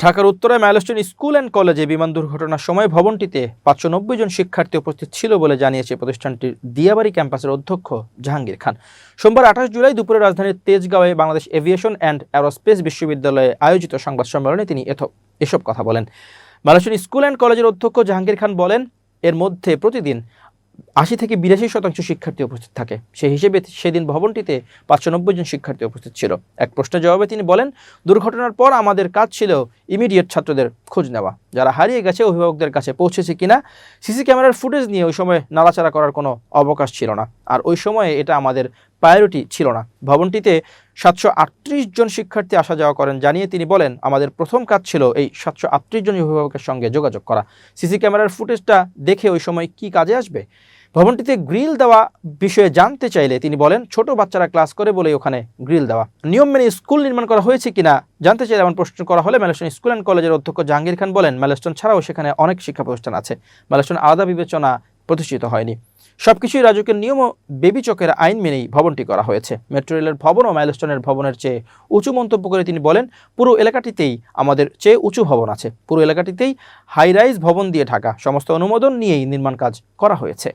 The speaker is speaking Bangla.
ঢাকার উত্তরায় মাইলস্টোন স্কুল অ্যান্ড কলেজে বিমান দুর্ঘটনার সময় ভবনটিতে পাঁচশো নব্বই জন শিক্ষার্থী উপস্থিত ছিল বলে জানিয়েছে প্রতিষ্ঠানটির দিয়াবাড়ি ক্যাম্পাসের অধ্যক্ষ জাহাঙ্গীর খান। সোমবার আঠাশ জুলাই দুপুরে রাজধানীর তেজগাঁওয়ে বাংলাদেশ এভিয়েশন অ্যান্ড অ্যারোস্পেস বিশ্ববিদ্যালয়ে আয়োজিত সংবাদ সম্মেলনে তিনি এসব কথা বলেন। মালয়েশিয়ান স্কুল অ্যান্ড কলেজের অধ্যক্ষ জাহাঙ্গীর খান বলেন, এর মধ্যে প্রতিদিন আশি থেকে বিরাশি শতাংশ শিক্ষার্থী উপস্থিত থাকে। সেই হিসেবে সেদিন ভবনটিতে পাঁচশো নব্বই জন শিক্ষার্থী উপস্থিত ছিল। এক প্রশ্নের জবাবে তিনি বলেন, দুর্ঘটনার পর আমাদের কাজ ছিল ইমিডিয়েট ছাত্রদের খোঁজ নেওয়া। যারা হারিয়ে গেছে, অভিভাবকদের কাছে পৌঁছেছে কিনা, সিসি ক্যামেরার ফুটেজ নিয়ে ওই সময় নাড়াচাড়া করার কোনো অবকাশ ছিল না। আর ওই সময়ে এটা আমাদের প্রায়োরিটি ছিল না। ভবনটিতে সাতশো আটত্রিশ জন শিক্ষার্থী আসা যাওয়া করেন জানিয়ে তিনি বলেন, আমাদের প্রথম কাজ ছিল এই সাতশো আটত্রিশ জন অভিভাবকের সঙ্গে যোগাযোগ করা। সিসি ক্যামেরার ফুটেজটা দেখে ওই সময় কি কাজে আসবে? ভবনটিতে গ্রিল দেওয়া বিষয়ে জানতে চাইলে তিনি বলেন, ছোট বাচ্চারা ক্লাস করে বলেই ওখানে গ্রিল দেওয়া। নিয়ম মেনে স্কুল নির্মাণ করা হয়েছে কিনা জানতে চাইলে এমন প্রশ্ন করা হলে ম্যালেস্টন স্কুল অ্যান্ড কলেজের অধ্যক্ষ জাহাঙ্গীর খান বলেন ম্যালেস্টন ছাড়াও সেখানে অনেক শিক্ষা প্রতিষ্ঠান আছে। ম্যালেস্টন আলাদা বিবেচনা প্রতিষ্ঠিত হয়নি। সবকিছুই রাজকের নিয়ম ও বেবি চকের আইন মেনেই ভবনটি করা হয়েছে। মেট্রো রেলের ভবন ও মাইলস্টোনের ভবনের চেয়ে উঁচু মন্তব্য করে তিনি বলেন, পুরো এলাকাটিতেই আমাদের চেয়ে উঁচু ভবন আছে। পুরো এলাকাটিতেই হাই রাইজ ভবন দিয়ে ঢাকা। সমস্ত অনুমোদন নিয়েই নির্মাণ কাজ করা হয়েছে।